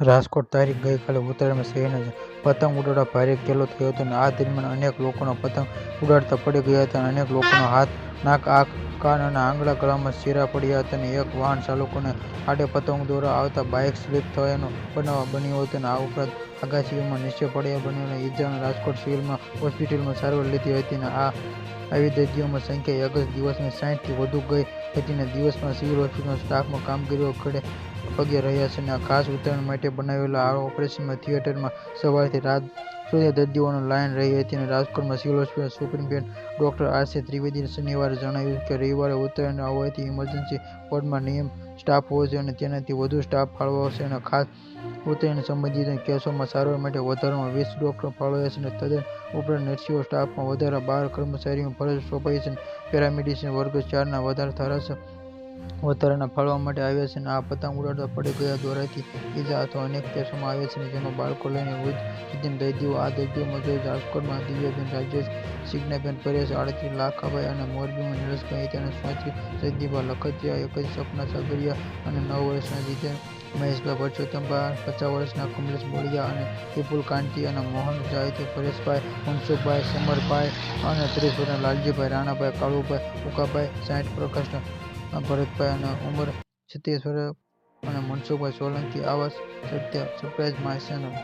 રાજકોટ તારીખ ગઈકાલે ઉત્તરાયણમાં શહેરના પતંગ ઉડાડવા ભારે ખેલો થયો હતો અને આ દરમિયાન અનેક લોકોના પતંગ ઉડાડતા પડી ગયા હતા અને અનેક લોકોના હાથ, નાક, આંખ, કાન અને આંગળા ગળામાં શીરા પડ્યા હતા અને એક વાહન ચાલકોને આડે પતંગ દોરા આવતા બાઇક સ્લીપ થયાનો બનાવ બન્યો હતો અને આ ઉપરાંત આગાશીઓમાં નીચે પડ્યા બન્યોને ઇજાઓને રાજકોટ સિવિલમાં હોસ્પિટલમાં સારવાર લીધી હતી અને આ આવી દર્દીઓમાં સંખ્યા ઓગસ્ટ દિવસમાં સાઠથી વધુ ગઈ. હતી અને દિવસમાં સિવિલ હોસ્પિટલના સ્ટાફમાં કામગીરીઓ ખડે પગે રહ્યા છે અને ખાસ ઉત્તરાયણ માટે બનાવેલા આ ઓપરેશનમાં થિયેટરમાં સવારથી રાત સુધી દર્દીઓની લાઈન રહી હતી અને રાજકોટમાં civil hospital superintendent doctor R C ત્રિવેદીએ શનિવારે જણાવ્યું કે રવિવારે ઉત્તરાયણ હોવાથી ઇમરજન્સી વોર્ડમાં નિયમ સ્ટાફ હોવો છે અને તેનાથી વધુ સ્ટાફ ફાળવાશે અને ખાસ ઉત્તરાયણ સંબંધિત કેસોમાં સારવાર માટે વધારામાં વીસ ડોક્ટર ફાળવાયા છે અને તદ્દન ઉપરાંત નર્સિંગ સ્ટાફમાં વધારા બાર કર્મચારીઓની ફરજ સોંપાઈ છે પેરામેડિસિન વર્ગ ચારના વધારા ધારાસર વધારાના ફાળવા માટે આવ્યા છે અને આ પતંગ ઉડાડતા પડી ગયા દોરાથી બીજા અથવા અનેક કેસોમાં આવ્યા છે જેમાં બાળકો લઈને વૃદ્ધ દર્દીઓ આ દર્દીઓમાં જોઈ રાજકોટમાં દિવ્યાબેન રાજેશ, સિગ્નાબેન પરેશ આડત્રીસ લાખાભાઈ અને મોરબીમાં નરેશભાઈ અને સ્વાતિ સદીભા લખતિયા, એકવીસ સપના સાગરિયા અને નવ વર્ષના જીતેન મહેશભાઈ પરસોત્તમભાઈ પચાસ વર્ષના કમલેશ બોળિયા અને વિપુલ કાંતિ અને મોહન જાયતે, પરેશભાઈ મનસુખભાઈ, સમરભાઈ અને ત્રીસ વર્ષના લાલજીભાઈ, રાણાભાઈ, કાળુભાઈ ઉકાભાઈ સાઠ પ્રકાશના ભરતભાઈ અને ઉંમર છત્રીસ અને મનસુખભાઈ સોલંકી આવાસ સત્ય સરપ્રાઇઝ માય ચેનલ